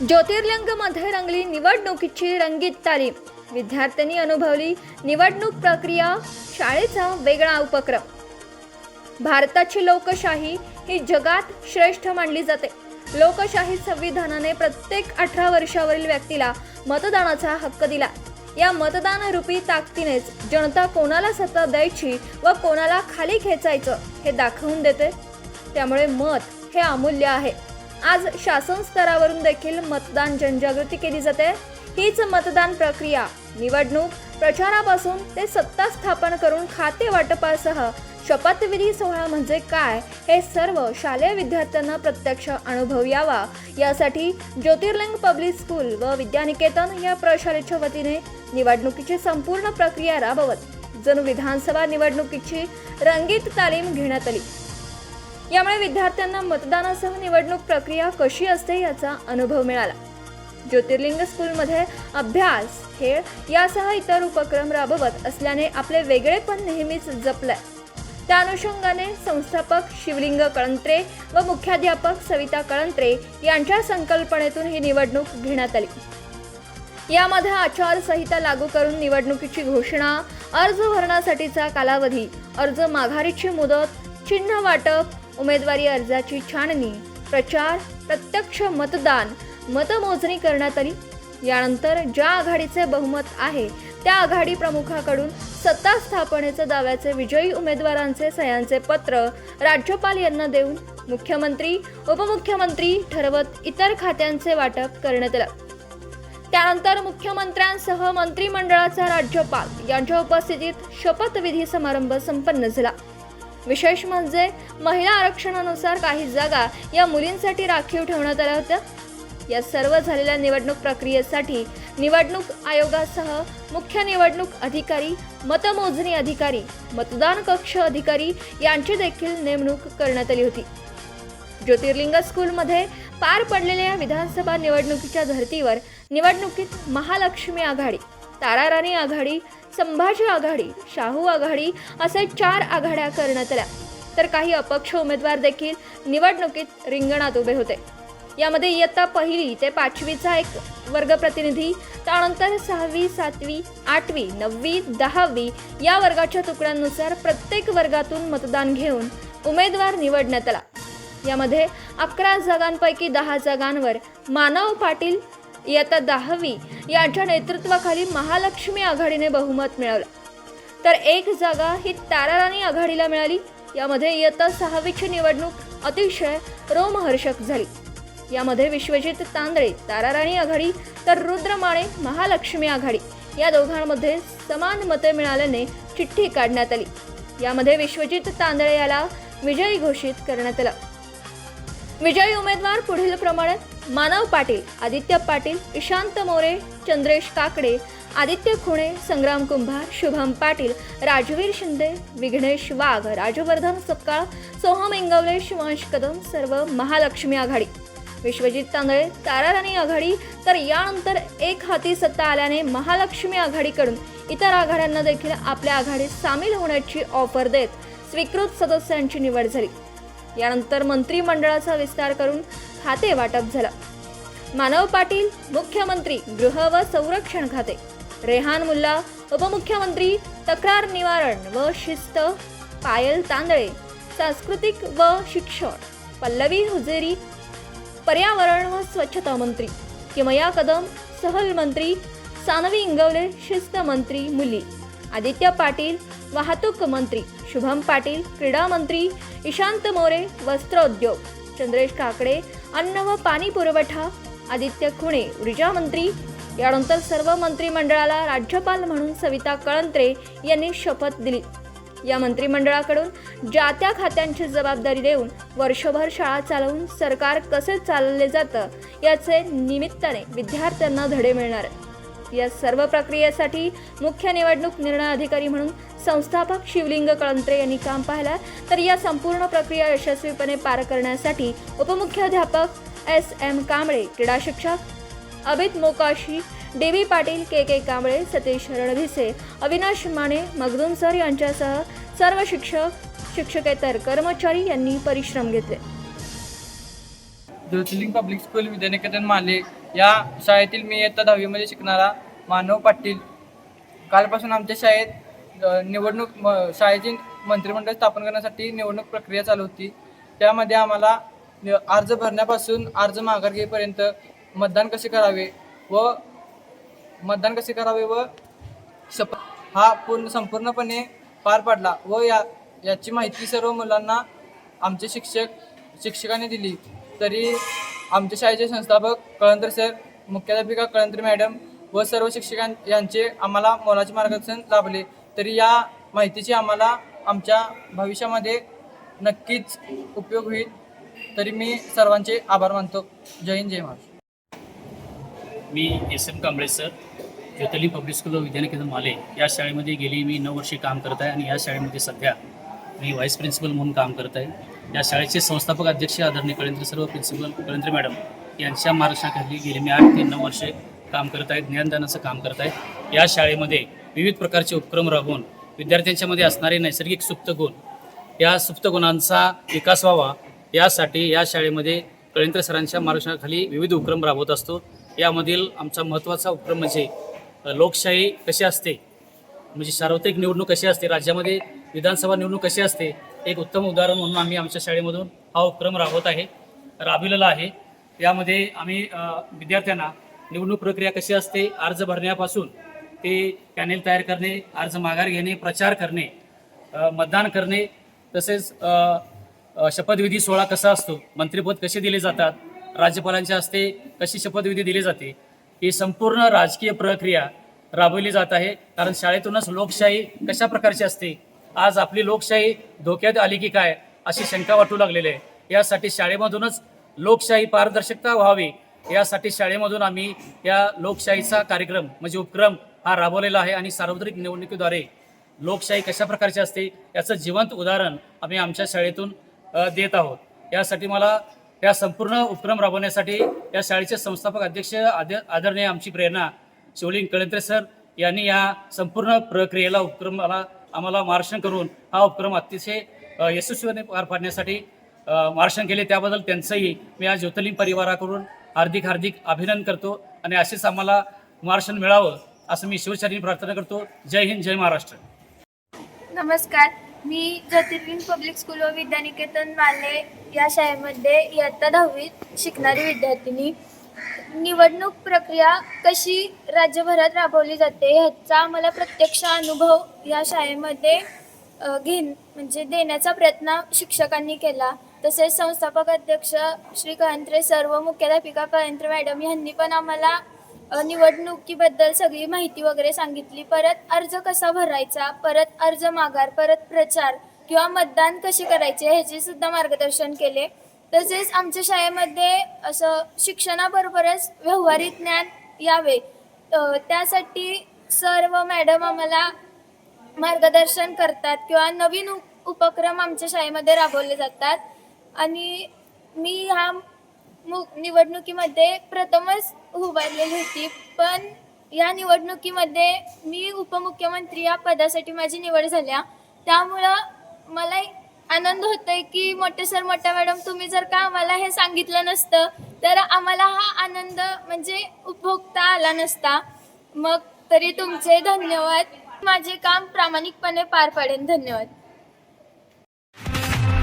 ज्योतिर्लिंगमध्ये रंगली निवडणुकीची रंगीत तालीम. विद्यार्थ्यांनी अनुभवली निवडणूक प्रक्रिया शाळेचा वेगळा उपक्रम. भारताची लोकशाही ही जगात श्रेष्ठ मानली जाते. लोकशाही संविधानाने प्रत्येक अठरा वर्षावरील व्यक्तीला मतदानाचा हक्क दिला. या मतदान रूपी ताकदीनेच जनता कोणाला सत्ता द्यायची व कोणाला खाली खेचायचं हे दाखवून देते. त्यामुळे मत हे अमूल्य आहे. आज शासन स्तरावरून देखील मतदान जनजागृती केली जाते. हीच मतदान प्रक्रिया. निवडणूक प्रचारापासून ते सत्ता स्थापन करून खाते वाटपासह शपथविधी सोहळा म्हणजे काय हे सर्व शालेय विद्यार्थ्यांना प्रत्यक्ष अनुभव यावा. यासाठी ज्योतिर्लिंग पब्लिक स्कूल व विद्यानिकेतन या प्रशालेच्या वतीने निवडणुकीची संपूर्ण प्रक्रिया राबवत जणू विधानसभा निवडणुकीची रंगीत तालीम घेण्यात आली. यामुळे विद्यार्थ्यांना मतदानासह निवडणूक प्रक्रिया कशी असते याचा अनुभव मिळाला. ज्योतिर्लिंग स्कूलमध्ये अभ्यास खेळ यासह इतर उपक्रम राबवत असल्याने आपले वेगळेपण नेहमीच जपलंय. त्या अनुषंगाने संस्थापक शिवलिंग कळंत्रे व मुख्याध्यापक सविता कळंत्रे यांच्या संकल्पनेतून ही निवडणूक घेण्यात आली. यामध्ये आचारसंहिता लागू करून निवडणुकीची घोषणा अर्ज भरण्यासाठीचा कालावधी अर्ज माघारीची मुदत चिन्ह वाटप उमेदवारी अर्जाची छाननी प्रचार प्रत्यक्ष मतदान मतमोजणी करण्यात आली. यानंतर ज्या आघाडीचे बहुमत आहे त्या आघाडी प्रमुखाकडून सत्ता स्थापनेच्या दाव्याचे विजयी उमेदवारांचे सह्यांचे पत्र राज्यपाल यांना देऊन मुख्यमंत्री उपमुख्यमंत्री ठरवत इतर खात्यांचे वाटप करण्यात आलं. त्यानंतर मुख्यमंत्र्यांसह मंत्रिमंडळाचा राज्यपाल यांच्या उपस्थितीत शपथविधी समारंभ संपन्न झाला. विशेष म्हणजे महिला आरक्षणानुसार काही जागा या मुलींसाठी राखीव ठेवण्यात आल्या होत्या. या सर्व झालेल्या निवडणूक प्रक्रियेसाठी निवडणूक आयोगासह मुख्य निवडणूक अधिकारी मतमोजणी अधिकारी मतदान कक्ष अधिकारी यांची देखील नेमणूक करण्यात आली होती. ज्योतिर्लिंग स्कूलमध्ये पार पडलेल्या विधानसभा निवडणुकीच्या धर्तीवर निवडणुकीत महालक्ष्मी आघाडी ताराराणी आघाडी संभाजी आघाडी शाहू आघाडी असे चार आघाड्या करण्यात आल्या. तर काही अपक्ष उमेदवार देखील निवडणुकीत रिंगणात उभे होते. यामध्ये इयत्ता पहिली ते पाचवीचा एक वर्ग प्रतिनिधी त्यानंतर सहावी सातवी आठवी नववी दहावी या वर्गाच्या तुकड्यांनुसार प्रत्येक वर्गातून मतदान घेऊन उमेदवार निवडण्यात आला. यामध्ये अकरा जागांपैकी दहा जागांवर मानव पाटील इयत्ता दहावी. यांच्या नेतृत्वाखाली महालक्ष्मी आघाडीने बहुमत मिळवलं. तर एक जागा ही ताराराणी आघाडीला मिळाली. यामध्ये इयत्ता सहावीची निवडणूक अतिशय रोमहर्षक झाली. यामध्ये विश्वजित तांदळे ताराराणी आघाडी तर रुद्रमाळे महालक्ष्मी आघाडी या दोघांमध्ये समान मते मिळाल्याने चिठ्ठी काढण्यात आली. यामध्ये विश्वजित तांदळे याला विजयी घोषित करण्यात आलं. विजयी उमेदवार पुढील प्रमाणे मानव पाटील आदित्य पाटील इशांत मोरे चंद्रेश काकडे आदित्य खुणे संग्राम कुंभार शुभम पाटील राजवीर शिंदे विघ्नेश वाघ राजवर्धन सपकाळ सोहम इंगवले शिवांश कदम सर्व महालक्ष्मी आघाडी. विश्वजित तांदळे ताराराणी आघाडी तर यानंतर एक हाती सत्ता आल्याने महालक्ष्मी आघाडीकडून इतर आघाड्यांना देखील आपल्या आघाडीत सामील होण्याची ऑफर देत स्वीकृत सदस्यांची निवड झाली. यानंतर मंत्रिमंडळाचा विस्तार करून खाते वाटप झालं. मानव पाटील मुख्यमंत्री गृह व संरक्षण खाते. रेहान मुल्ला उपमुख्यमंत्री तक्रार निवारण व शिस्त पायल तांदळे सांस्कृतिक व शिक्षण पल्लवी हुजेरी पर्यावरण व स्वच्छता मंत्री किमया कदम सहल मंत्री सानवी इंगवले शिस्त मंत्री मुली आदित्य पाटील वाहतूक मंत्री शुभम पाटील क्रीडा मंत्री इशांत मोरे वस्त्रोद्योग चंद्रेश काकडे अन्न व पाणी पुरवठा आदित्य खुणे ऊर्जा मंत्री यानंतर सर्व मंत्रिमंडळाला राज्यपाल म्हणून सविता कळंत्रे यांनी शपथ दिली या मंत्रिमंडळाकडून ज्या त्या खात्यांची जबाबदारी देऊन वर्षभर शाळा चालवून सरकार कसे चालले जातं याचे निमित्ताने विद्यार्थ्यांना धडे मिळणार आहेत. या सर्व प्रक्रियेसाठी मुख्य निवडणूक निर्णय अधिकारी म्हणून संस्थापक शिवलिंग कळंत्रे यांनी काम पाहिलं तर या संपूर्ण प्रक्रिया यशस्वीपणे पार करण्यासाठी उपमुख्याध्यापक एस एम कांबळे क्रीडा शिक्षक Abhit Mokashi D B Patil K K Kamble Satish Ranbhise Avinash Mane Magdum sir यांच्यासह सर्व शिक्षक शिक्षकेतर कर्मचारी यांनी परिश्रम घेतले. ज्योतिर्लिंग पब्लिक स्कूल विद्यानिकेतन माले या शाळेतील मी इयत्ता दहावीमध्ये शिकणारा मानव पाटील. कालपासून आमच्या शाळेत निवडणूक म शाळेची मंत्रिमंडळ स्थापन करण्यासाठी निवडणूक प्रक्रिया चालू होती. त्यामध्ये आम्हाला अर्ज भरण्यापासून अर्ज माघार घेईपर्यंत मतदान कसे करावे व मतदान कसे करावे व शप हा पूर्ण संपूर्णपणे पार पडला व या याची माहिती सर्व मुलांना आमचे शिक्षक शिक्षकांनी दिली. तरी आमच्या शाळेचे संस्थापक कळंतर सर मुख्याध्यापिका कळंतर मॅडम व सर्व शिक्षकां यांचे आम्हाला मोलाचे मार्गदर्शन लाभले. तरी या माहितीची आम्हाला आमच्या भविष्यामध्ये नक्कीच उपयोग होईल. तरी मी सर्वांचे आभार मानतो. जय हिंद जय महाराष्ट्र. मी S M Kamble sir Jyotli public school व केंद्र माले. या शाळेमध्ये गेली मी नऊ वर्षे काम करत आहे आणि या शाळेमध्ये सध्या मी व्हाईस प्रिन्सिपल म्हणून काम करत आहे. या शाळेचे संस्थापक अध्यक्ष आदरणीय कळेंद्र सर्व प्रिन्सिपल कळेंद्र मॅडम यांच्या मार्गदर्शनाखाली गेले. मी आठ ते नऊ वर्षे काम करत आहेत ज्ञानदानाचं काम करत आहेत या शाळेमध्ये विविध प्रकारचे उपक्रम राबवून विद्यार्थ्यांच्यामध्ये असणारे नैसर्गिक सुप्त गुण या सुप्त गुणांचा विकास व्हावा यासाठी या शाळेमध्ये कळेंद्र सरांच्या मार्गदर्शनाखाली विविध उपक्रम राबवत असतो. यामधील आमचा महत्त्वाचा उपक्रम म्हणजे लोकशाही कशी असते? म्हणजे सार्वत्रिक निवडणूक कशी असते? राज्यामध्ये विधानसभा निवडणूक कशी असते? एक उत्तम उदाहरण म्हणून आम्ही आमच्या शाळेमधून हा उपक्रम राबवत आहे राबविलेला आहे. यामध्ये आम्ही विद्यार्थ्यांना निवडणूक प्रक्रिया कशी असते अर्ज भरण्यापासून ते पॅनेल तयार करणे अर्ज माघार घेणे प्रचार करणे मतदान करणे तसेच शपथविधी सोहळा कसा असतो मंत्रिपद कसे दिले जातात राज्यपालांच्या हस्ते कशी शपथविधी दिली जाते ही संपूर्ण राजकीय प्रक्रिया राबवली जात आहे. कारण शाळेतूनच लोकशाही कशा प्रकारची असते आज आपली लोकशाही धोक्यात आली की काय अशी शंका वाटू लागलेली आहे. यासाठी शाळेमधूनच लोकशाही पारदर्शकता व्हावी. यासाठी शाळेमधून आम्ही या लोकशाहीचा कार्यक्रम म्हणजे उपक्रम हा राबवलेला आहे आणि सार्वत्रिक निवडणुकीद्वारे लोकशाही कशा प्रकारची असते याचं जिवंत उदाहरण आम्ही आमच्या शाळेतून देत आहोत. यासाठी मला या संपूर्ण उपक्रम राबवण्यासाठी या शाळेचे संस्थापक अध्यक्ष आद आदरणीय आमची प्रेरणा शिवलिंग कळंत्रे सर यांनी या संपूर्ण प्रक्रियेला उपक्रमाला आम्हाला मार्शन करून हा उपक्रम अतिशय यशस्वीने पार पाडण्यासाठी मार्शन केले. त्याबद्दल त्यांचंही मी आज ज्योतिर्लिंग परिवाराकडून हार्दिक हार्दिक अभिनंदन करतो आणि असेच आम्हाला मार्शन मिळावं असं मी शिवचरणी प्रार्थना करतो. जय हिंद जय महाराष्ट्र. नमस्कार. मी ज्योतिर्लिंग पब्लिक स्कूल व विद्यानिकेतन माले या शाळेमध्ये इयत्ता दहावीत शिकणारी विद्यार्थिनी. निवडणूक प्रक्रिया कशी राज्यभरात राबवली जाते ह्याचा मला प्रत्यक्ष अनुभव या शाळेमध्ये घेण म्हणजे देण्याचा प्रयत्न शिक्षकांनी केला. तसेच संस्थापक अध्यक्ष श्री कळंत्रे सर्व मुख्याध्यापिका कळंत्रे मॅडम यांनी पण आम्हाला निवडणुकीबद्दल सगळी माहिती वगैरे सांगितली. परत अर्ज कसा भरायचा परत अर्ज माघार परत प्रचार किंवा मतदान कसे करायचे ह्याचे सुद्धा मार्गदर्शन केले. तसेच आमच्या शाळेमध्ये असं शिक्षणाबरोबरच व्यावहारिक ज्ञान यावे. त्यासाठी सर व मॅडम आम्हाला मार्गदर्शन करतात किंवा नवीन उपक्रम आमच्या शाळेमध्ये राबवले जातात. आणि मी ह्या मु निवडणुकीमध्ये प्रथमच उभारलेली होती. पण या निवडणुकीमध्ये मी उपमुख्यमंत्री या पदासाठी माझी निवड झाल्या. त्यामुळं मला आनंद होतोय की मोठे सर मोठ्या मॅडम तुम्ही जर का आम्हाला हे सांगितलं नसतं तर आम्हाला हा आनंद म्हणजे उपभोगता आला नसता. मग तरी तुमचे धन्यवाद. माझे काम प्रामाणिकपणे पार पाडेन. धन्यवाद.